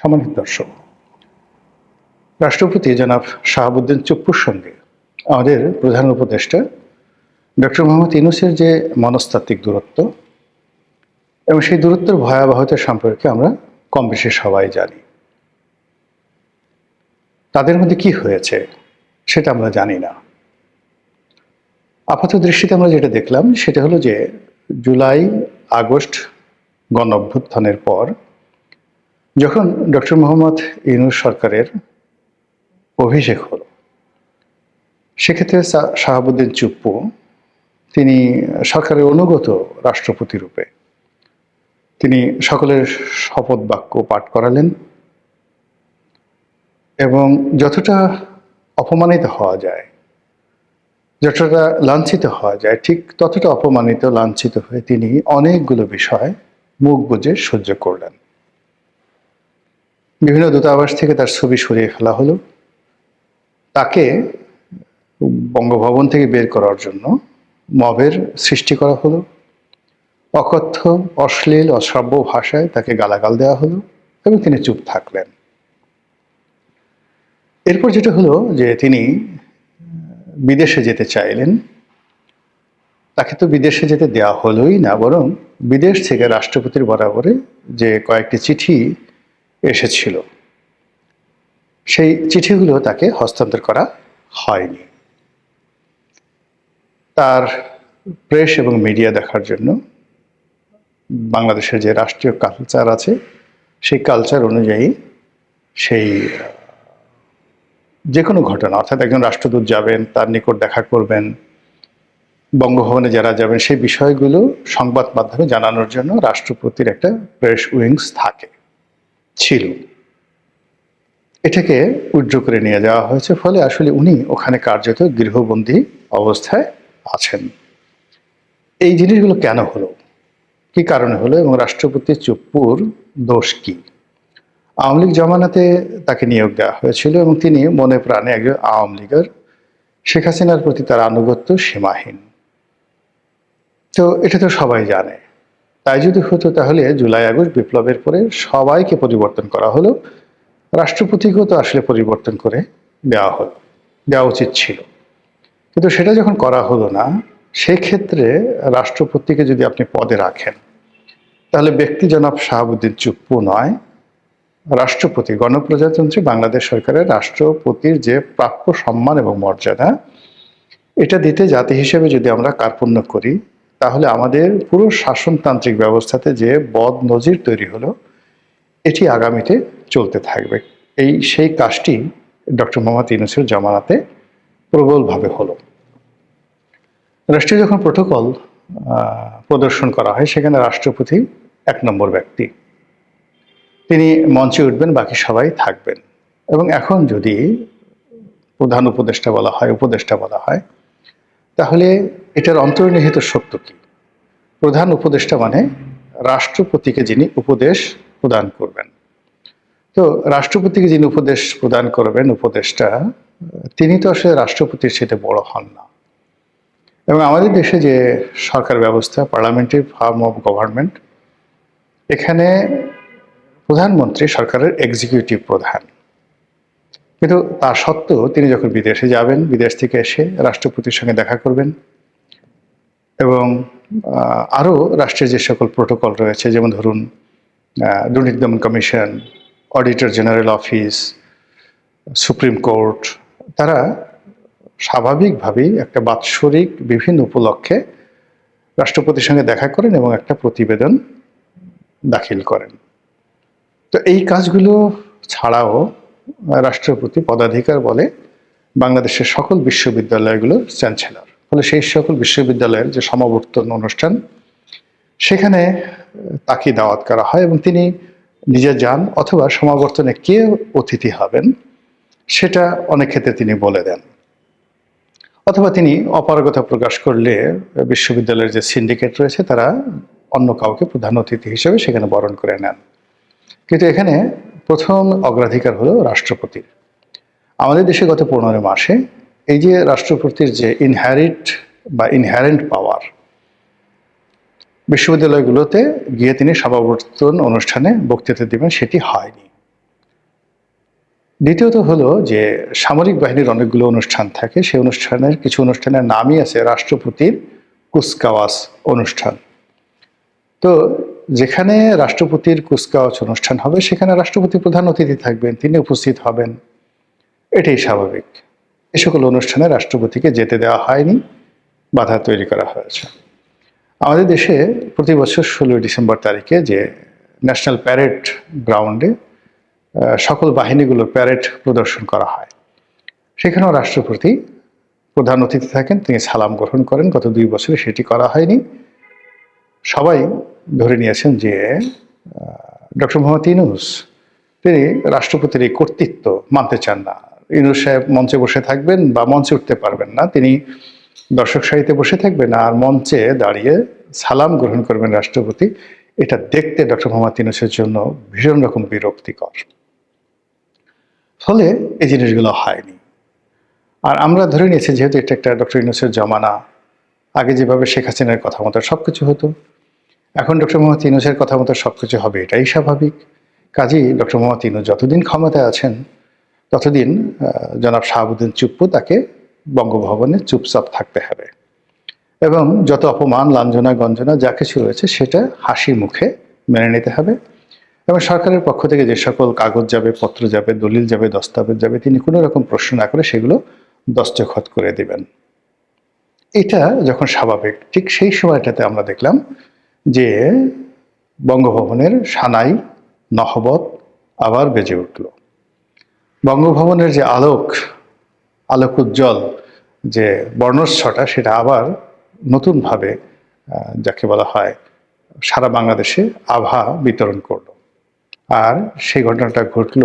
সম্মানিত দর্শক রাষ্ট্রপতি জনাব শাহাবুদ্দিন চুপ্পুর সঙ্গে আমাদের প্রধান উপদেষ্টা ডক্টর মোহাম্মদ ইনুসের যে মনস্তাত্ত্বিক দূরত্ব এবং সেই দূরত্বের ভয়াবহতা সম্পর্কে আমরা কম বেশি সবাই জানি। তাদের মধ্যে কি হয়েছে সেটা আমরা জানি না। আপাত দৃষ্টিতে আমরা যেটা দেখলাম সেটা হলো যে জুলাই, আগস্ট গণ অভ্যুত্থানের পর যখন ডক্টর মোহাম্মদ ইনুস সরকারের অভিষেক হলো, সেক্ষেত্রে শাহাবুদ্দিন চুপ্পু তিনি সরকারের অনুগত রাষ্ট্রপতি রূপে তিনি সকলের শপথ বাক্য পাঠ করালেন এবং যতটা অপমানিত হওয়া যায়, যতটা লাঞ্ছিত হওয়া যায়, ঠিক ততটা অপমানিত, লাঞ্ছিত হয়ে তিনি অনেকগুলো বিষয় মুখ বুজে সহ্য করলেন। বিভিন্ন দূতাবাস থেকে তার ছবি সরিয়ে ফেলা হলো। তাকে বঙ্গভবন থেকে বের করার জন্য মবের সৃষ্টি করা হলো। অকথ্য, অশ্লীল অশ্রাব্য ভাষায় তাকে গালাগাল দেওয়া হলো এবং তিনি চুপ থাকলেন। এরপর যেটা হলো যে তিনি বিদেশে যেতে চাইলেন। তাকে তো বিদেশে যেতে দেওয়া হলোই না, বরং বিদেশ থেকে রাষ্ট্রপতির বরাবরে যে কয়েকটি চিঠি এসেছিল। সেই চিঠিগুলো তাকে হস্তান্তর করা হয়নি। তার প্রেস এবং মিডিয়া দেখার জন্য বাংলাদেশের যে রাষ্ট্রীয় কালচার আছে, সেই কালচার অনুযায়ী সেই, যে কোনো ঘটনা, অর্থাৎ একজন রাষ্ট্রদূত যাবেন, তার নিকট দেখা করবেন, বঙ্গভবনে যারা যাবেন, সেই বিষয়গুলো সংবাদ মাধ্যমে জানানোর জন্য রাষ্ট্রপতির একটা প্রেস উইংস থাকে। ছিল। এটাকে উইড্র করে নিয়ে যাওয়া হয়েছে, ফলে আসলে উনি ওখানে কার্যত গৃহবন্দী অবস্থায় আছেন। এই জিনিসগুলো কেন হলো? কি কারণে হলো এবং রাষ্ট্রপতি চুপ্পুর দোষ কি? আওয়ামী লীগ জমানাতে তাকে নিয়োগ দেওয়া হয়েছিল এবং তিনি মনে প্রাণে একজন আওয়ামী লীগের, শেখ হাসিনার প্রতি তার আনুগত্য সীমাহীন। তো এটা তো সবাই জানে। তাই যদি হতো তাহলে জুলাই, আগস্ট বিপ্লবের পরে সবাইকে পরিবর্তন করা হলো। রাষ্ট্রপতিকেও তো আসলে পরিবর্তন করে দেওয়া হলো, দেওয়া উচিত ছিল। কিন্তু সেটা যখন করা হলো না, সেক্ষেত্রে রাষ্ট্রপতিকে যদি আপনি পদে রাখেন, তাহলে ব্যক্তি জনাব শাহাবুদ্দিন চুপ্পু নয়, রাষ্ট্রপতি, গণপ্রজাতন্ত্রী, বাংলাদেশ সরকারের রাষ্ট্রপতির যে প্রাপ্য সম্মান এবং মর্যাদা, এটা দিতে জাতি হিসেবে যদি আমরা কার্পণ্য করি তাহলে আমাদের পুরো শাসনতান্ত্রিক ব্যবস্থাতে যে বদ নজির তৈরি হলো, এটি আগামীতে চলতে থাকবে। এই সেই কাজটি ডক্টর মোহাম্মদ ইউনুসের জামানাতে প্রবলভাবে হলো। রাষ্ট্রীয় যখন প্রোটোকল প্রদর্শন করা হয়, সেখানে রাষ্ট্রপতি এক নম্বর ব্যক্তি। তিনি মঞ্চে উঠবেন, বাকি সবাই থাকবেন। এবং এখন যদি প্রধান উপদেষ্টা বলা হয়, উপদেষ্টা বলা হয়, তাহলে এটার অন্তর্নিহিত সত্য কি? প্রধান উপদেষ্টা মানে রাষ্ট্রপতিকে যিনি উপদেশ প্রদান করবেন। তো রাষ্ট্রপতিকে যিনি উপদেশ প্রদান করবেন, উপদেষ্টা, তিনি তো আসলে রাষ্ট্রপতির সাথে বড় হন না। এবং আমাদের দেশে যে সরকার ব্যবস্থা, পার্লামেন্টারি ফার্ম অফ গভর্নমেন্ট, এখানে প্রধানমন্ত্রী সরকারের এক্সিকিউটিভ প্রধান। কিন্তু তা সত্ত্বেও তিনি যখন বিদেশে যাবেন, বিদেশ থেকে এসে রাষ্ট্রপতির সঙ্গে দেখা করবেন আরও রাষ্ট্রের যে সকল প্রোটোকল রয়েছে, যেমন ধরুন দুর্নীতি দমন commission, auditor general office, supreme court, তারা স্বাভাবিকভাবেই একটা বাৎসরিক বিভিন্ন উপলক্ষে রাষ্ট্রপতির সঙ্গে দেখা করেন এবং একটা প্রতিবেদন দাখিল করেন। তো এই কাজগুলো ছাড়াও রাষ্ট্রপতি পদাধিকার বলে বাংলাদেশের সকল বিশ্ববিদ্যালয়গুলোর চ্যান্সেলর। ফলে সেই সকল বিশ্ববিদ্যালয়ের যে সমাবর্তন অনুষ্ঠান, সেখানে তাকে দাওয়াত করা হয় এবং তিনি নিজে যান অথবা সমাবর্তনে কে অতিথি হবেন, সেটা অনেক ক্ষেত্রে তিনি বলে দেন। অথবা তিনি অপারগতা প্রকাশ করলে বিশ্ববিদ্যালয়ের যে সিন্ডিকেট রয়েছে, তারা অন্য কাউকে প্রধান অতিথি হিসেবে সেখানে বরণ করে নেন। কিন্তু এখানে প্রথম অগ্রাধিকার হলো রাষ্ট্রপতির। আমাদের দেশে গত পনেরো মাসে এই যে রাষ্ট্রপতির যে ইনহ্যারিট বা ইনহ্যারেন্ট পাওয়ার বিশ্ববিদ্যালয়গুলোতে গিয়ে তিনি সমাবর্তন অনুষ্ঠানে বক্তৃতা দিবেন, সেটি হয়নি। দ্বিতীয়ত হলো যে সামরিক বাহিনীর অনেকগুলো অনুষ্ঠান থাকে, সেই অনুষ্ঠানের কিছু অনুষ্ঠানের নামই আছে রাষ্ট্রপতির কুচকাওয়াজ অনুষ্ঠান। তো যেখানে রাষ্ট্রপতির কুচকাওয়াজ অনুষ্ঠান হবে, সেখানে রাষ্ট্রপতি প্রধান অতিথি থাকবেন, তিনি উপস্থিত হবেন। এটাই স্বাভাবিক। এ সকল অনুষ্ঠানে রাষ্ট্রপতিকে যেতে দেওয়া হয়নি, বাধা তৈরি করা হয়েছে। আমাদের দেশে প্রতি বছর ষোলোই ডিসেম্বর তারিখে যে ন্যাশনাল প্যারেড গ্রাউন্ডে সকল বাহিনীগুলোর প্যারেড প্রদর্শন করা হয়। সেখানেও রাষ্ট্রপতি প্রধান অতিথি থাকেন, তিনি সালাম গ্রহণ করেন। গত দুই বছরে সেটি করা হয়নি। সবাই ধরে নিয়েছেন যে ডক্টর মোহাম্মদ ইনুস তিনি রাষ্ট্রপতির এই কর্তৃত্ব মানতে চান না। ইনুস সাহেব মঞ্চে বসে থাকবেন বা মঞ্চে উঠতে পারবেন না। তিনি দর্শক সারিতে বসে থাকবেন আর মঞ্চে দাঁড়িয়ে সালাম গ্রহণ করবেন রাষ্ট্রপতি। এটা দেখতে ডক্টর মোহাম্মদ ইনুসের জন্য ভীষণ রকম বিরক্তিকর। ফলে এই জিনিসগুলো হয়নি। আর আমরা ধরে নিয়েছি, যেহেতু এটা একটা ডক্টর ইনুসের জমানা, আগে যেভাবে শেখ হাসিনার কথা মতো সব কিছু হতো, এখন ডক্টর মোহাম্মদ ইনুসের কথা মতো সব কিছু হবে, এটাই স্বাভাবিক। কাজেই ডক্টর মোহাম্মদ ইনুস যতদিন ক্ষমতায় আছেন ততদিন জনাব শাহাবুদ্দিন চুপ্পু তাকে বঙ্গভবনে চুপচাপ থাকতে হবে। এবং যত অপমান, লাঞ্ছনা, গঞ্জনা, যা কিছু রয়েছে, সেটা হাসি মুখে মেনে নিতে হবে। এবং সরকারের পক্ষ থেকে যে সকল কাগজ যাবে, পত্র যাবে, দলিল যাবে, দস্তাবেজ যাবে, তিনি কোনো রকম প্রশ্ন না করে সেগুলো দস্তখত করে দিবেন। এটা যখন স্বাভাবিক, ঠিক সেই সময়টাতে আমরা দেখলাম যে বঙ্গভবনের সানাই, নহবত আবার বেজে উঠল। বঙ্গভবনের যে আলোক আলোক উজ্জ্বল যে বর্ণচ্ছটা, সেটা আবার নতুনভাবে যাকে বলা হয় সারা বাংলাদেশে আভা বিতরণ করল। আর সেই ঘটনাটা ঘটল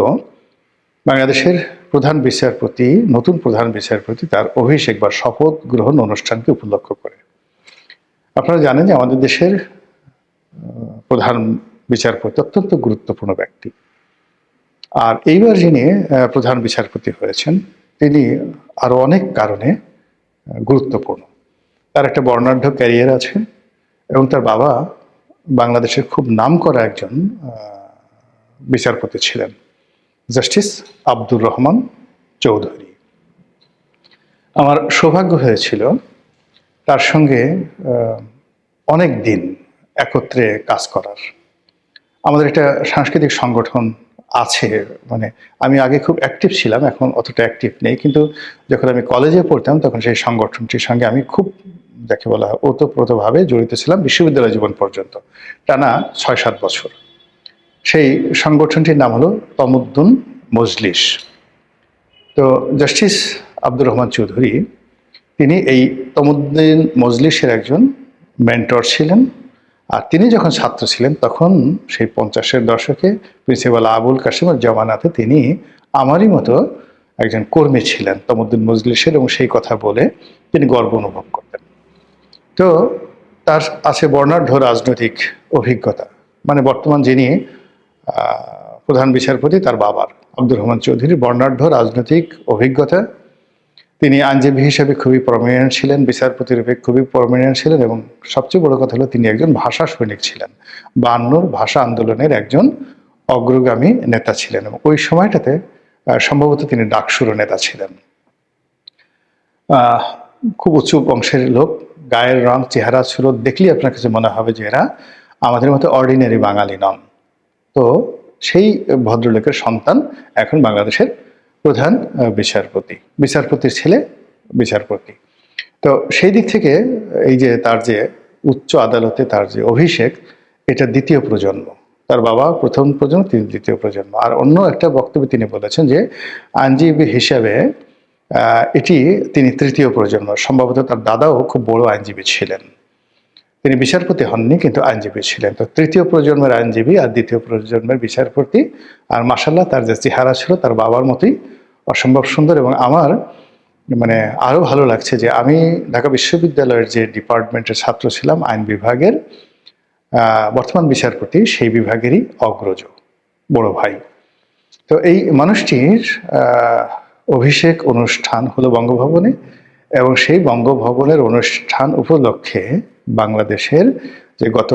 বাংলাদেশের প্রধান বিচারপতি, নতুন প্রধান বিচারপতি তার অভিষেক বা শপথ গ্রহণ অনুষ্ঠানকে উপলক্ষ করে। আপনারা জানেন যে আমাদের দেশের প্রধান বিচারপতি অত্যন্ত গুরুত্বপূর্ণ ব্যক্তি। আর এইবার যিনি প্রধান বিচারপতি হয়েছেন। তিনি আরও অনেক কারণে গুরুত্বপূর্ণ। তার একটা বর্ণাঢ্য ক্যারিয়ার আছে এবং তার বাবা বাংলাদেশের খুব নামকরা একজন বিচারপতি ছিলেন, জাস্টিস আব্দুর রহমান চৌধুরী। আমার সৌভাগ্য হয়েছিল, তার সঙ্গে অনেক দিন একত্রে কাজ করার। আমাদের একটা সাংস্কৃতিক সংগঠন আছে মানে আমি আগে খুব অ্যাক্টিভ ছিলাম, এখন অতটা অ্যাক্টিভ নেই, কিন্তু যখন আমি কলেজে পড়তাম, তখন সেই সংগঠনটির সঙ্গে আমি খুব, যাকে বলা হয়, ওতপ্রোতভাবে জড়িত ছিলাম বিশ্ববিদ্যালয় জীবন পর্যন্ত। টানা ছয় সাত বছর। সেই সংগঠনটির নাম হলো তমুদ্দুন মজলিস। তো জাস্টিস আব্দুর রহমান চৌধুরী, তিনি এই তমুদ্দিন মজলিসের একজন মেন্টর ছিলেন। আর তিনি যখন ছাত্র ছিলেন, তখন সেই পঞ্চাশের দশকে প্রিন্সিপাল আবুল কাসিমের জমানাতে তিনি আমারই মতো একজন কর্মী ছিলেন, তমুদ্দিন মজলিসের, এবং সেই কথা বলে তিনি গর্ব অনুভব করতেন। তো তার আছে বর্ণাঢ্য রাজনৈতিক অভিজ্ঞতা। মানে বর্তমান যিনি প্রধান বিচারপতি, তার বাবার, আব্দুর রহমান চৌধুরীর বর্ণাঢ্য রাজনৈতিক অভিজ্ঞতা তিনি আইনজীবী হিসেবে খুবই প্রমিনেন্ট ছিলেন, বিচারপতি রূপে খুবই প্রমিনেন্ট ছিলেন এবং সবচেয়ে বড় কথা হলো তিনি একজন ভাষা সৈনিক ছিলেন। বায়ান্নর ভাষা আন্দোলনের একজন অগ্রগামী নেতা ছিলেন এবং ওই সময়টাতে সম্ভবত তিনি ডাকসুর নেতা ছিলেন। খুব উঁচু বংশের লোক, গায়ের রং, চেহারা ছিল দেখলেই আপনার কাছে মনে হবে যে এরা আমাদের মতো অর্ডিনারি বাঙালি নন। তো সেই ভদ্রলোকের সন্তান এখন বাংলাদেশের প্রধান বিচারপতি, বিচারপতির ছেলে, বিচারপতি। তো সেই দিক থেকে এই যে তার যে উচ্চ আদালতে তার যে অভিষেক, এটা দ্বিতীয় প্রজন্ম। তার বাবা প্রথম প্রজন্ম, তিনি দ্বিতীয় প্রজন্ম। আর অন্য একটা বক্তব্যে তিনি বলেছেন যে, আইনজীবী হিসাবে এটি তিনি তৃতীয় প্রজন্ম। সম্ভবত তার দাদাও খুব বড় আইনজীবী ছিলেন। তিনি বিচারপতি হননি, কিন্তু আইনজীবী ছিলেন। তো তৃতীয় প্রজন্মের আইনজীবী আর দ্বিতীয় প্রজন্মের বিচারপতি। আর মাসাল্লাহ তার যে চেহারা ছিল, তার বাবার মতোই অসম্ভব সুন্দর এবং আমার মানে আরও ভালো লাগছে যে আমি ঢাকা বিশ্ববিদ্যালয়ের যে ডিপার্টমেন্টের ছাত্র ছিলাম, আইন বিভাগের বর্তমান বিচারপতি, সেই বিভাগেরই অগ্রজ, বড় ভাই। তো এই মানুষটির অভিষেক অনুষ্ঠান হলো বঙ্গভবনে এবং সেই বঙ্গভবনের অনুষ্ঠান উপলক্ষে বাংলাদেশের যে গত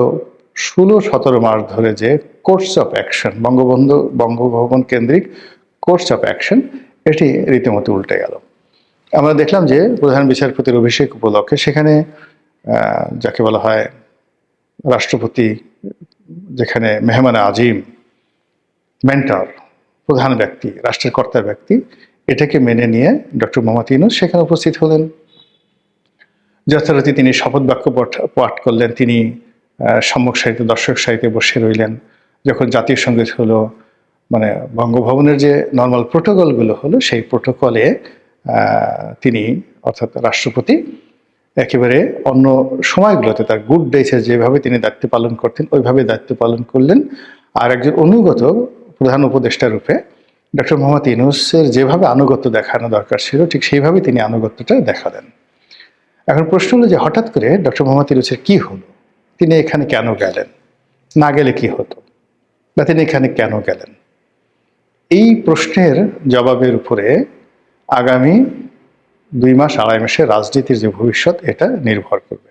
ষোলো, সতেরো মাস ধরে যে course of action Bangabandhu, Bangabhaban কেন্দ্রিক কোর্স অফ অ্যাকশন এটি রীতিমতো উল্টে গেল। আমরা দেখলাম যে প্রধান বিচারপতির অভিষেক উপলক্ষে সেখানে যাকে বলা হয় রাষ্ট্রপতি, যেখানে মেহমান আজিম মেন্টর প্রধান ব্যক্তি, রাষ্ট্রের কর্তা ব্যক্তি, এটাকে মেনে নিয়ে ডক্টর মোহাম্মদ ইউনুস সেখানে উপস্থিত হলেন। যথারীতি তিনি শপথ বাক্য পঠ- করলেন। তিনি সম্মুখ সারিতে দর্শক সারিতে বসে রইলেন। যখন জাতীয় সংগীত হলো মানে বঙ্গভবনের যে নর্মাল প্রোটোকলগুলো হলো, সেই প্রোটোকলে তিনি, অর্থাৎ রাষ্ট্রপতি, একেবারে অন্য সময়গুলোতে তার গুড ডেসে যেভাবে তিনি দায়িত্ব পালন করতেন, ওইভাবে দায়িত্ব পালন করলেন। আর একজন অনুগত প্রধান উপদেষ্টা রূপে ডক্টর মোহাম্মদ ইউনুসের যেভাবে আনুগত্য দেখানো দরকার ছিল, ঠিক সেইভাবে তিনি আনুগত্যটা দেখালেন। এখন প্রশ্ন হলো যে হঠাৎ করে ডক্টর মোহাম্মদ ইউনুসের কি হলো? তিনি এখানে কেন গেলেন? না গেলে কি হতো? বা তিনি এখানে কেন গেলেন? এই প্রশ্নের জবাবের উপরে আগামী দুই মাস আড়াই মাসে রাজনীতির যে ভবিষ্যৎ, এটা নির্ভর করবে।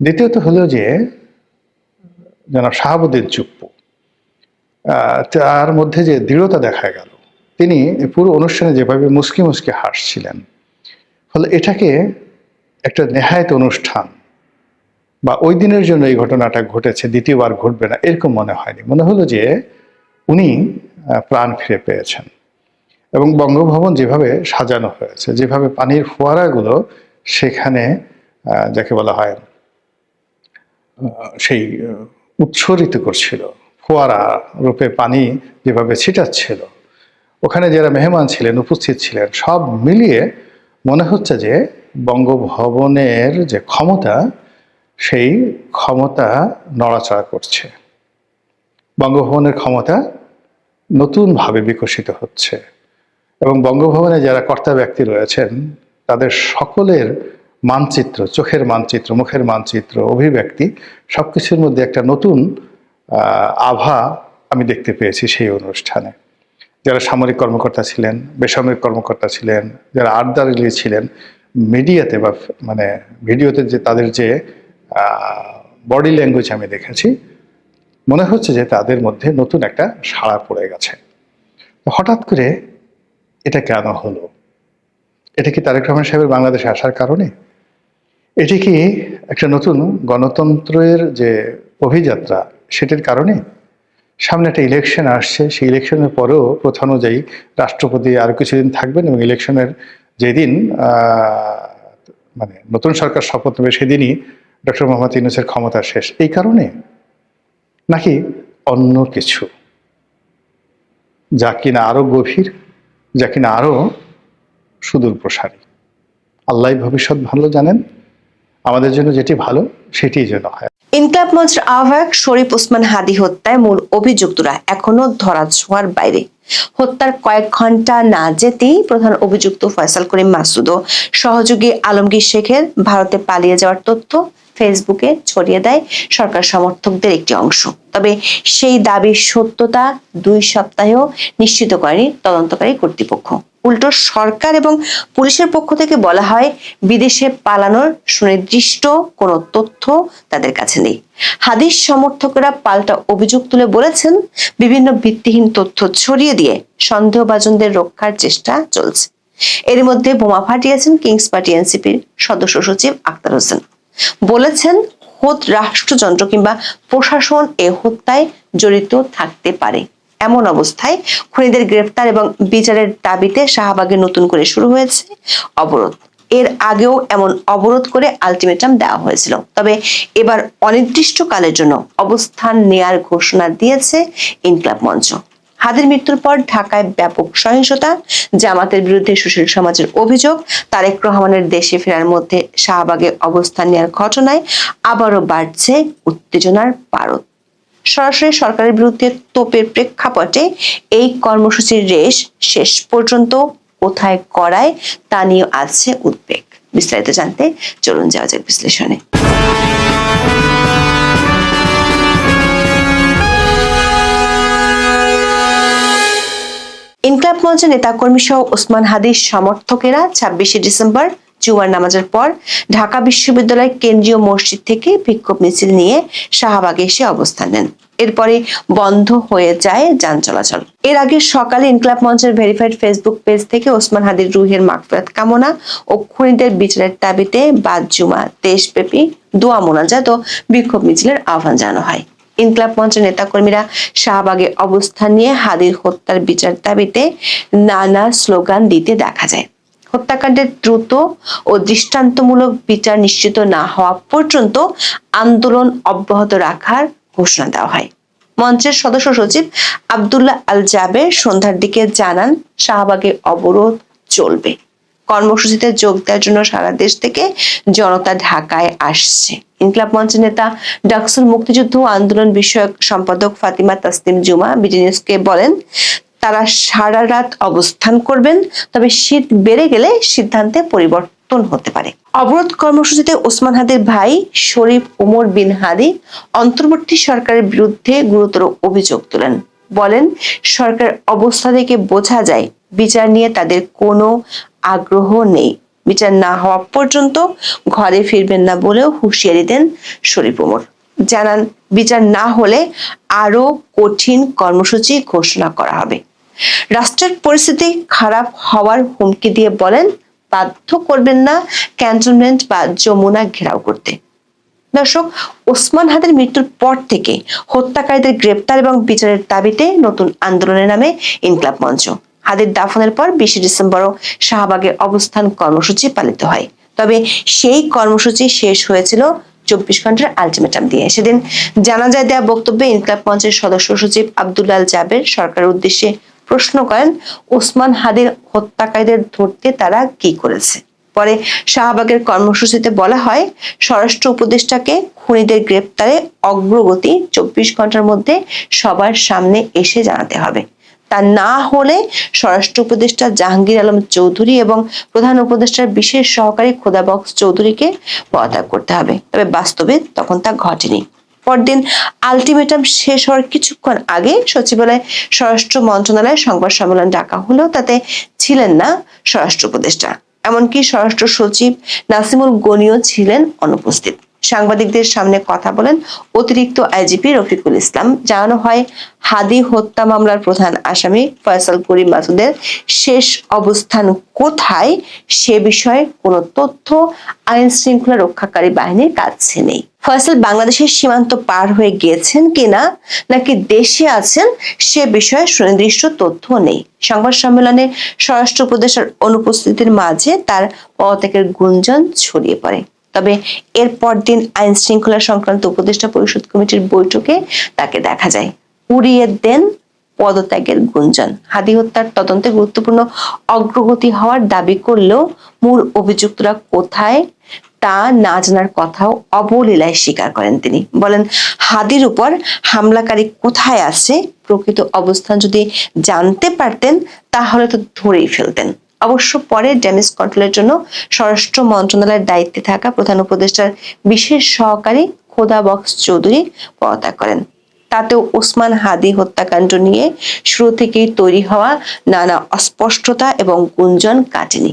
দ্বিতীয়ত হলো যে জনাব শাহাবুদ্দিন চুপ্পু তার মধ্যে যে দৃঢ়তা দেখা গেল, তিনি পুরো অনুষ্ঠানে যেভাবে মুসকি মুসকি হাসছিলেন, ফলে এটাকে একটা নেহায়ত অনুষ্ঠান। বা ওই দিনের জন্য এই ঘটনাটা ঘটেছে, দ্বিতীয়বার ঘটবে না, এরকম মনে হয়নি। মনে হলো যে উনি প্রাণ ফিরে পেয়েছেন। এবং বঙ্গভবন যেভাবে সাজানো হয়েছে, যেভাবে পানির ফোয়ারাগুলো সেখানে যাকে বলা হয় সেই উৎসরিত করছিল। ফোয়ারা রূপে পানি যেভাবে ছিটাচ্ছিল, ওখানে যারা মেহমান ছিলেন, উপস্থিত ছিলেন, সব মিলিয়ে মনে হচ্ছে যে বঙ্গভবনের যে ক্ষমতা, সেই ক্ষমতা নড়াচড়া করছে। বঙ্গভবনের ক্ষমতা নতুনভাবে বিকশিত হচ্ছে এবং বঙ্গভবনে যারা কর্তা ব্যক্তি রয়েছেন, তাদের সকলের মানচিত্র, চোখের মানচিত্র, মুখের মানচিত্র, অভিব্যক্তি সব কিছুর মধ্যে একটা নতুন আভা আমি দেখতে পেয়েছি সেই অনুষ্ঠানে। যারা সামরিক কর্মকর্তা ছিলেন, বেসামরিক কর্মকর্তা ছিলেন, যারা আর্দারলি ছিলেন মিডিয়াতে বা মানে ভিডিওতে যে তাদের যে বডি ল্যাঙ্গুয়েজ আমি দেখেছি, মনে হচ্ছে যে তাদের মধ্যে নতুন একটা সাড়া পড়ে গেছে। হঠাৎ করে এটা কেন হলো? এটা কি তারেক রহমান সাহেবের বাংলাদেশে আসার কারণে? এটি কি একটা নতুন গণতন্ত্রের যে অভিযাত্রা, সেটির কারণে? সামনে একটা ইলেকশন আসছে, সেই ইলেকশনের পরেও প্রথা অনুযায়ী রাষ্ট্রপতি আরও কিছুদিন থাকবেন এবং ইলেকশনের যেদিন মানে নতুন সরকার শপথ নেবে সেদিনই ডক্টর মোহাম্মদ ইউনুসের ক্ষমতা শেষ। এই কারণে নাকি অন্য কিছু? যা কিনা আরও গভীর, যা কিনা আরও সুদূর প্রসারী। আল্লাহ ভবিষ্যৎ ভালো জানেন, আমাদের জন্য যেটি ভালো সেটি যেন হয়। ইনকলাব মঞ্চের আহ্বায়ক শরীফ ওসমান হাদি হত্যায় মূল অভিযুক্তরা এখনও ধরা ছোঁয়ার বাইরে। হত্যার কয়েক ঘণ্টা না যেতেই প্রধান অভিযুক্ত ফয়সাল করিম মাসুদ ও সহযোগী আলমগীর শেখের ভারতে পালিয়ে যাওয়ার তথ্য ফেসবুকে ছড়িয়ে দেয় সরকার সমর্থকদের একটি অংশ। তবে সেই দাবির সত্যতা দুই সপ্তাহেও নিশ্চিত করেনি তদন্তকারী কর্তৃপক্ষ। উল্টো সরকার এবং পুলিশের পক্ষ থেকে বলা হয়, বিদেশে পালানোর সুনির্দিষ্ট কোনো তথ্য তাদের কাছে নেই। হাদিস সমর্থকরা পাল্টা অভিযোগ তুলে বলেছেন, বিভিন্ন ভিত্তিহীন তথ্য ছড়িয়ে দিয়ে সন্দেহভাজনদের রক্ষার চেষ্টা চলছে। এর মধ্যে বোমা ফাটিয়েছেন কিংস পার্টি এনসিপির সদস্য সচিব আক্তার হোসেন। বলেছেন খোদ রাষ্ট্রযন্ত্র কিংবা প্রশাসন এ হত্যায় জড়িত থাকতে পারে। এমন অবস্থায় খুনিদের গ্রেফতার এবং বিচারের দাবিতে শাহবাগে নতুন করে শুরু হয়েছে অবরোধ। এর আগেও এমন অবরোধ করে আলটিমেটাম দেওয়া হয়েছিল। তবে এবার অনির্দিষ্টকালের জন্য অবস্থান নেয়ার ঘোষণা দিয়েছে ইনকলাব মঞ্চ। হাদির মৃত্যুর পর ঢাকায় ব্যাপক সহিংসতা, জামাতের বিরুদ্ধে সুশীল সমাজের অভিযোগ, তারেক রহমানের দেশে ফেরার মধ্যে শাহবাগে অবস্থান নেওয়ার ঘটনায় আবারও বাড়ছে উত্তেজনার পারদ। সরাসরি সরকারের বিরুদ্ধে তোপের প্রেক্ষাপটে এই কর্মসূচির রেশ শেষ পর্যন্ত কোথায় করায় তা নিয়ে আছে উদ্বেগ। বিস্তারিত জানতে চলুন যাওয়া যাক বিশ্লেষণে। ইনকলাব মঞ্চের নেতাকর্মী সহ ওসমান হাদির সমর্থকেরা ছাব্বিশে ডিসেম্বর জুমার নামাজের পর ঢাকা বিশ্ববিদ্যালয় কেন্দ্রীয় মসজিদ থেকে বিক্ষোভ মিছিল নিয়ে শাহবাগে এসে অবস্থান নেন। এরপরে বন্ধ হয়ে যায় যান চলাচল। এর আগে সকালে ইনকলাব মঞ্চের ভেরিফাইড ফেসবুক পেজ থেকে ওসমান হাদির রুহের মাগফিরাত কামনা ও খুনিদের বিচারের দাবিতে বাদ জুমা দেশব্যাপী দোয়া মোনাজাত ও বিক্ষোভ মিছিলের আহ্বান জানানো হয়। ইনকলাব মঞ্চের নেতাকর্মীরা শাহবাগে অবস্থান নিয়ে হাদির হত্যার বিচার দাবিতে নানা স্লোগান দিতে দেখা যায়। হত্যাকাণ্ডের দ্রুত ও দৃষ্টান্তমূলক বিচার নিশ্চিত না হওয়া পর্যন্ত আন্দোলন অব্যাহত রাখার ঘোষণা দেওয়া হয়। মঞ্চের সদস্য সচিব আব্দুল্লাহ আল জাবের সন্ধ্যার দিকে জানান, শাহবাগে অবরোধ চলবে। কর্মসূচিতে যোগ দেওয়ার জন্য সারা দেশ থেকে জনতা ঢাকায় আসছে। ইনকলাব মঞ্চের নেতা ডাকসুল মুক্তিযুদ্ধ আন্দোলন বিষয়ক সম্পাদক ফাতিমা তাসলিম জুমা বিডি নিউজকে বলেন, তারা সারা রাত অবস্থান করবেন, তবে শীত বেড়ে গেলে সিদ্ধান্তে পরিবর্তন হতে পারে। অবরোধ কর্মসূচিতে ওসমান হাদির ভাই শরীফ ওমর বিন হাদি অন্তর্বর্তী সরকারের বিরুদ্ধে গুরুতর অভিযোগ তোলেন। বলেন, সরকার অবস্থা থেকে বোঝা যায় বিচার নিয়ে তাদের কোনো আগ্রহ নেই। বিচার না হওয়া পর্যন্ত ঘরে ফিরবেন না বলেও হুঁশিয়ারি দেন শরীফ ওমর। জানান, বিচার না হলে আরও কঠিন কর্মসূচি ঘোষণা করা হবে। রাষ্ট্রের পরিস্থিতি খারাপ হওয়ার হুমকি দিয়ে বলেন, বাধ্য করবেন না ক্যান্টনমেন্ট বা যমুনা ঘেরাও করতে। দর্শক, ওসমান হাদের মৃত্যুর পর থেকে হত্যাকারীদের গ্রেপ্তার এবং বিচারের দাবিতে নতুন আন্দোলনের নামে ইনকলাব মঞ্চ। হাদের দাফনের পর বিশে ডিসেম্বরও শাহবাগে অবস্থান কর্মসূচি পালিত হয়। তবে সেই কর্মসূচি শেষ হয়েছিল চব্বিশ ঘণ্টার আলটিমেটাম দিয়ে। সেদিন জানাজায় দেওয়া বক্তব্যে ইনকলাব মঞ্চের সদস্য সচিব আব্দুল্লাল জাবের সরকারের উদ্দেশ্যে প্রশ্ন করেন, ওসমান হাদির হত্যাকারীদের ধরতে তারা কি করেছে? পরে শাহবাগের কর্মসূচিতে বলা হয়, স্বরাষ্ট্র উপদেষ্টাকে খুনিদের গ্রেপ্তারে অগ্রগতি চব্বিশ ঘণ্টার মধ্যে সবার সামনে এসে জানাতে হবে। তা না হলে স্বরাষ্ট্র উপদেষ্টা জাহাঙ্গীর আলম চৌধুরী এবং প্রধান উপদেষ্টার বিশেষ সহকারী খোদাবক্স চৌধুরীকে পদত্যাগ করতে হবে। তবে বাস্তবে তখন তা ঘটেনি। পরদিন আলটিমেটাম শেষ হওয়ার কিছুক্ষণ আগে সচিবালয় স্বরাষ্ট্র মন্ত্রণালয়ে সংবাদ সম্মেলন ডাকা হলেও তাতে ছিলেন না স্বরাষ্ট্র উপদেষ্টা। এমনকি স্বরাষ্ট্র সচিব নাসিমুল গনিও ছিলেন অনুপস্থিত। সাংবাদিকদের সামনে কথা বলেন অতিরিক্ত আইজিপি রফিকুল ইসলাম। জানানো হয়, হাদি হত্যা মামলার প্রধান আসামি ফয়সাল করিম মাসুদের শেষ অবস্থান কোথায় সে বিষয়ে কোনো তথ্য আইন শৃঙ্খলা রক্ষাকারী বাহিনীর কাছে নেই। ফয়সাল বাংলাদেশের সীমান্ত পার হয়ে গিয়েছেন কিনা, নাকি দেশে আছেন, সে বিষয়ে সুনির্দিষ্ট তথ্য নেই। সংবাদ সম্মেলনে স্বরাষ্ট্র উপদেশের অনুপস্থিতির মাঝে তার পদত্যাগের গুঞ্জন ছড়িয়ে পড়ে। তবে এর পরদিন আইন শৃঙ্খলা সংক্রান্ত উপদেষ্টা পরিষদ কমিটির বৈঠকে তাকে দেখা যায়। উড়িয়ে দেন পদত্যাগের গুঞ্জন। হাদি হত্যার তদন্তে গুরুত্বপূর্ণ অগ্রগতি হওয়ার দাবি করলেও মূল অভিযুক্তরা কোথায় তা না জানার কথাও অবলীলায় স্বীকার করেন তিনি। বলেন, হাদির উপর হামলাকারী কোথায় আছে? প্রকৃত অবস্থান যদি জানতে পারতেন, তাহলে তো ধরেই ফেলতেন। অবশ্য পরে ড্যামেজ কন্ট্রোলের জন্য স্বরাষ্ট্র মন্ত্রণালয়ের দায়িত্বে থাকা প্রধান উপদেষ্টার বিশেষ সহকারী খোদা বক্স চৌধুরী পদত্যাগ করেন। তাতেও ওসমান হাদি হত্যাকাণ্ড নিয়ে শুরু থেকেই তৈরি হওয়া নানা অস্পষ্টতা এবং গুঞ্জন কাটেনি।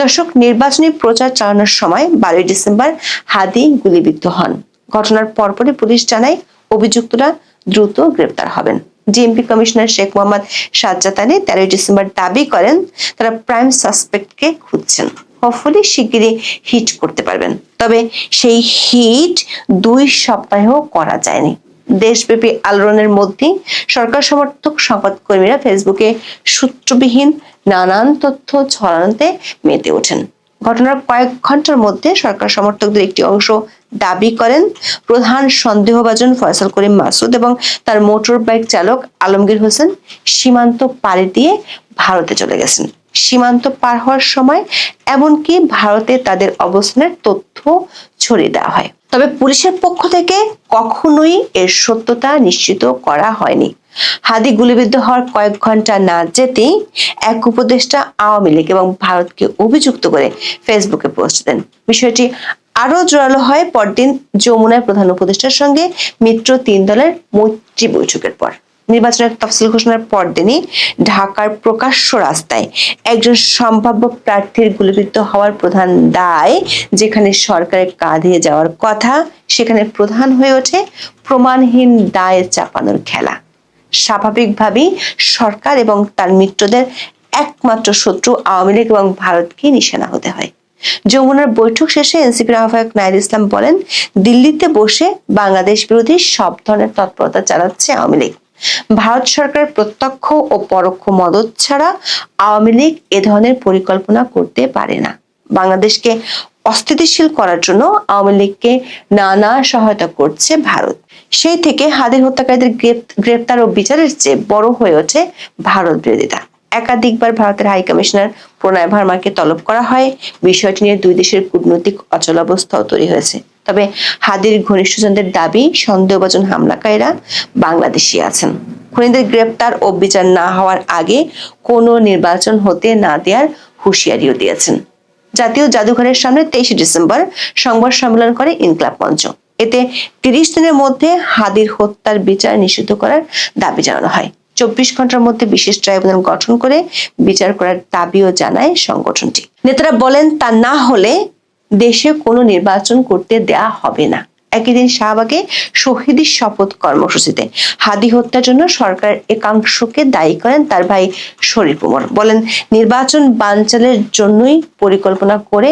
দর্শক, নির্বাচনী প্রচার চালানোর সময় বারোই ডিসেম্বর হাদি গুলিবিদ্ধ হন। ঘটনার পরপরই পুলিশ জানায়, অভিযুক্তরা দ্রুত গ্রেপ্তার হবেন। ডিএমপি কমিশনার শেখ মোহাম্মদ সাজ্জাদ আলী তেরোই ডিসেম্বর দাবি করেন তারা প্রাইম সাসপেক্টকে খুঁজছেন। হপফুলি শিগগিরই হিট করতে পারবেন। তবে সেই হিট দুই সপ্তাহেও করা যায়নি। দেশব্যাপী আলোড়নের মধ্যে সরকার সমর্থক সংবাদকর্মীরা ফেসবুকে সূত্রবিহীন নানান তথ্য ছড়ানোতে মেতে ওঠেন। ঘটনার কয়েক ঘণ্টার মধ্যে সরকার সমর্থকদের একটি অংশ দাবি করেন প্রধান সন্দেহভাজন ফয়সাল করিম মাসুদ এবং তার মোটর বাইক চালক আলমগীর হোসেন। সীমান্ত পাড়ি দিয়ে ভারতে চলে গেছেন। সীমান্ত পার হওয়ার সময় এমনকি ভারতে তাদের অবস্থানের তথ্য ছড়িয়ে দেওয়া হয়। তবে পুলিশের পক্ষ থেকে কখনোই এর সত্যতা নিশ্চিত করা হয়নি। হাদি গুলিবিদ্ধ হওয়ার কয়েক ঘণ্টা না যেতেই এক উপদেষ্টা আওয়ামী লীগ এবং ভারতকে অভিযুক্ত করে ফেসবুকে পোস্ট দেন। বিষয়টি আরও জোরালো হয় পরদিন যমুনায় প্রধান উপদেষ্টার সঙ্গে মিত্র তিন দলের মৈত্রী বৈঠকের পর। নির্বাচনের তফসিল ঘোষণার পরদিনই ঢাকার প্রকাশ্য রাস্তায় একজন সম্ভাব্য প্রার্থীর গুলিবিদ্ধ হওয়ার প্রধান দায় যেখানে সরকারের কাঁধে যাওয়ার কথা, সেখানে প্রধান হয়ে ওঠে প্রমাণহীন দায় চাপানোর খেলা। স্বাভাবিকভাবেই সরকার এবং তার মিত্রদের একমাত্র শত্রু আওয়ামী লীগ এবং ভারতকে নিশানা হতে হয়। যমুনার বৈঠক শেষে এনসিপির আহ্বায়ক নাইর ইসলাম বলেন, দিল্লিতে বসে বাংলাদেশ বিরোধী সব ধরনের তৎপরতা চালাচ্ছে আওয়ামী লীগ। ভারত সরকার প্রত্যক্ষ ও পরোক্ষ মদত ছাড়া আওয়ামী লীগ এ ধরনের পরিকল্পনা করতে পারে না। বাংলাদেশকে অস্থিতিশীল করার জন্য আওয়ামী লীগকে নানা সহায়তা করছে ভারত। সেই থেকে হাদির হত্যাকারীদের গ্রেপ্তার ও বিচারের চেয়ে বড় হয়ে ওঠে ভারত বিরোধিতা। একাধিকবার ভারতের হাই কমিশনার প্রণয় ভার্মাকে তলব করা হয়। বিষয়টি নিয়ে দুই দেশের কূটনৈতিক অচলাবস্থাও তৈরি হয়েছে। তবে হাদির ঘনিষ্ঠজনদের দাবি, সন্দেহভাজন হামলাকারীরা বাংলাদেশি আছেন। খুনিদের গ্রেপ্তার ও বিচার না হওয়ার আগে কোনো নির্বাচন হতে না দেওয়ার হুঁশিয়ারিও দিয়েছেন। জাতীয় জাদুঘরের সামনে তেইশে ডিসেম্বর সংবাদ সম্মেলন করে ইনকলাব মঞ্চ। এতে তিরিশ দিনের মধ্যে হাদির হত্যার বিচার নিষিদ্ধ করার দাবি জানানো হয়। চব্বিশ ঘণ্টার মধ্যে বিশেষ ট্রাইব্যুনাল গঠন করে বিচার করার দাবিও জানায় সংগঠনটি। নেতারা বলেন, তা না হলে দেশে কোনো নির্বাচন করতে দেয়া হবে না। একই দিন শাহবাগে শহীদি শপথ কর্মসূচিতে হাদি হত্যার জন্য সরকার একাংশকে দায়ী করেন তার ভাই শরীফ উমর। বলেন, নির্বাচন বানচালের জন্যই পরিকল্পনা করে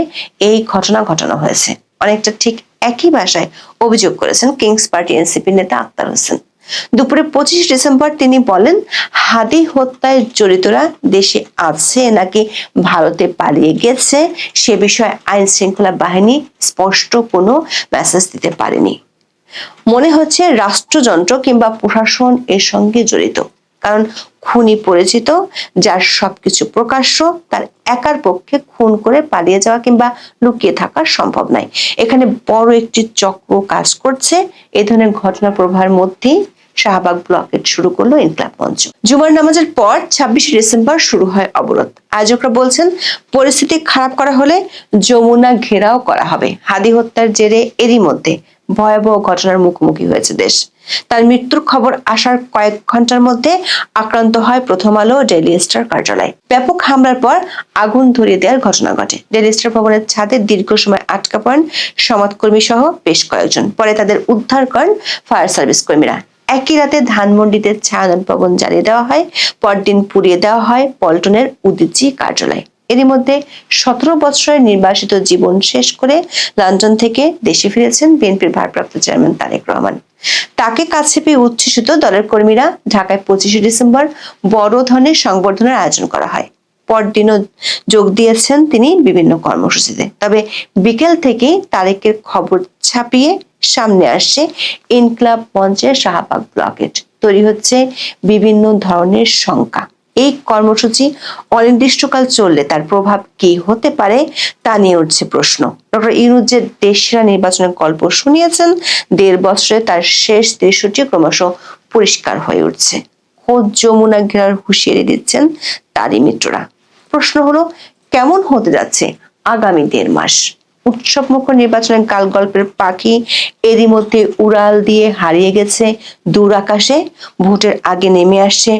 এই ঘটনা ঘটানো হয়েছে। অনেকটা ঠিক একই ভাষায় অভিযোগ করেছেন কিংস পার্টি এনসিপি নেতা আক্তার হোসেন। দুপুরে পঁচিশ ডিসেম্বর তিনি বলেন, হাদি হত্যায় জড়িতরা দেশে আছে নাকি ভারতে পালিয়ে গেছে, সে বিষয়ে আইন শৃঙ্খলা বাহিনী স্পষ্ট কোনো মেসেজ দিতে পারেনি। মনে হচ্ছে রাষ্ট্রযন্ত্র কিংবা প্রশাসন এর সঙ্গে জড়িত, কারণ খুনি পরিচিত, যার সবকিছু প্রকাশ্য, তার একার পক্ষে খুন করে পালিয়ে যাওয়া কিংবা লুকিয়ে থাকা সম্ভব নয়। এখানে বড় একটি চক্র কাজ করছে। এ ধরনের ঘটনা প্রবাহের মধ্যেই শাহবাগ ব্লকেট শুরু করল ইনকলাব মঞ্চ। জুমার নামাজের পর ছাব্বিশে ডিসেম্বর শুরু হয় অবরোধ। আয়োজকরা বলছেন, পরিস্থিতি খারাপ করা হলে যমুনা ঘেরাও করা হবে। হাদি হত্যার জেরে এরই মধ্যে ভয়াবহ ঘটনার মুখোমুখি হয়েছে দেশ। তার মৃত্যুর খবর আসার কয়েক ঘণ্টার মধ্যে আক্রান্ত হয় প্রথম আলো ও ডেইলি স্টার কার্যালয়। ব্যাপক হামলার পর আগুন ধরিয়ে দেওয়ার ঘটনা ঘটে। ডেইলি স্টার ভবনের ছাদে দীর্ঘ সময় আটকা পড়েন সমাজকর্মী সহ বেশ কয়েকজন। পরে তাদের উদ্ধার করেন ফায়ার সার্ভিস কর্মীরা। একই রাতে ধানমন্ডিতে ছায়ানন ভবন জ্বালিয়ে দেওয়া হয়, পরদিন পুড়িয়ে দেওয়া হয় পল্টনের উদিচি কার্যালয়। এরই মধ্যে সতেরো বছরের নির্বাসিত জীবন শেষ করে লন্ডন থেকে দেশে ফিরেছেন বিএনপির ভারপ্রাপ্ত চেয়ারম্যান তারেক রহমান। তাকে কাছে পেয়ে উচ্ছ্বসিত দলের কর্মীরা ঢাকায় পঁচিশে ডিসেম্বর বড় ধরনের সংবর্ধনার আয়োজন করা হয়। পরদিনও যোগ দিয়েছেন তিনি বিভিন্ন কর্মসূচিতে। তবে বিকেল থেকেই তারেকের খবর ছাপিয়ে সামনে আসছে ইনক্লাব মঞ্চের শাহবাগ ব্লকেট তৈরি হচ্ছে বিভিন্ন ধরনের শঙ্কা। এই কর্মসূচি অনির্দিষ্টকাল চললে তার প্রভাব কি হতে পারে তা নিয়ে উঠছে প্রশ্ন। ডক্টর ইউনুস যে দেশসেরা নির্বাচনের গল্প শুনিয়েছেন, দেড় বছরে তার শেষ দৃশ্যটি ক্রমশ পরিষ্কার হয়ে উঠছে। খোদ যমুনা ঘেরার হুঁশিয়ারি দিচ্ছেন তারই মিত্ররা। প্রশ্ন হলো, কেমন হতে যাচ্ছে আগামী দেড় মাস? উৎসব মুখর নির্বাচনের কাল গল্পের পাখি এরই মধ্যে উড়াল দিয়ে হারিয়ে গেছে দূর আকাশে। ভোটের আগে নেমে আসছে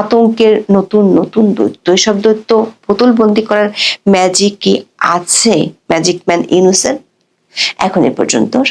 আতঙ্কের নতুন নতুন দৈত্য। এসব দৈত্য পুতুলবন্দি করার ম্যাজিক কি আছে? ম্যাজিক ম্যান ইনুসেন এখন এ পর্যন্ত।